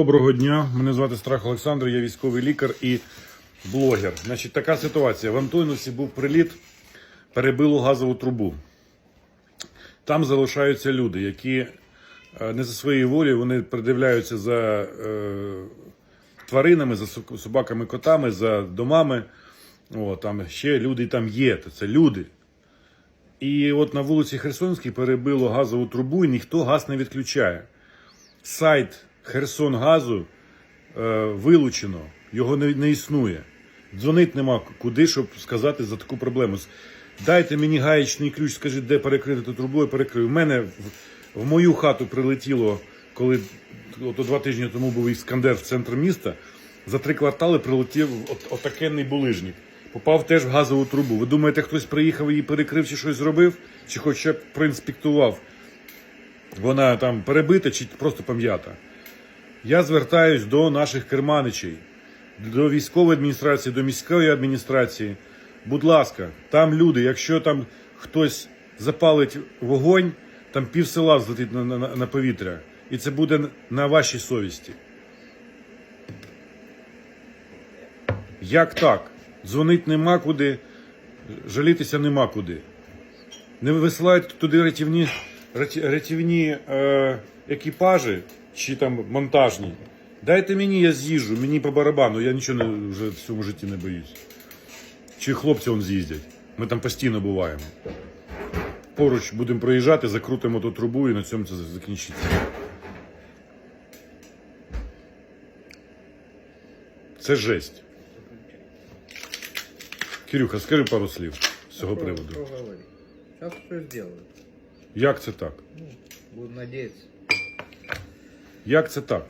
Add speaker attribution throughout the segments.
Speaker 1: Доброго дня, мене звати Страх Олександр, я військовий лікар і блогер. Значить, така ситуація. В Антонівці був приліт, перебило газову трубу. Там залишаються люди, які е, не за своєю волею вони придивляються за е, тваринами, за собаками, котами, за домами. О, там ще люди там є, це люди. І от на вулиці Херсонській перебило газову трубу, і ніхто газ не відключає сайт Херсонгазу е, вилучено, його не, не існує. Дзвонить нема куди, щоб сказати за таку проблему. Дайте мені гаєчний ключ, скажіть, де перекрити ту трубу, я перекрию. У мене в, в мою хату прилетіло, коли от, два тижні тому був іскандер в центр міста. За три квартали прилетів от, отакенний булижник. Попав теж в газову трубу. Ви думаєте, хтось приїхав її перекрив чи щось зробив? Чи хоча б проінспектував? вона там перебита чи просто пам'ята. Я звертаюсь до наших керманичей, до військової адміністрації, до міської адміністрації. Будь ласка, там люди, якщо там хтось запалить вогонь, там пів села злетить на, на, на повітря. І це буде на вашій совісті. Як так? Дзвонить нема куди, жалітися нема куди. Не висилають туди рятівні, рятівні е, екіпажі чи там монтажні. Дайте мені, я з'їжджу, мені по барабану, я нічого не, вже в цьому житті не боюсь. Чи хлопці он з'їздять. Ми там постійно буваємо. Поруч будемо проїжджати, закрутимо ту трубу і на цьому це закінчиться. Це жесть. Кирюха, скажи пару слів з цього приводу.
Speaker 2: Сейчас все сделают.
Speaker 1: Як це так?
Speaker 2: Ну, будем надеяться.
Speaker 1: Як це так?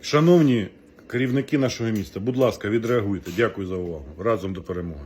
Speaker 1: Шановні керівники нашого міста, будь ласка, відреагуйте. Дякую за увагу. Разом до перемоги.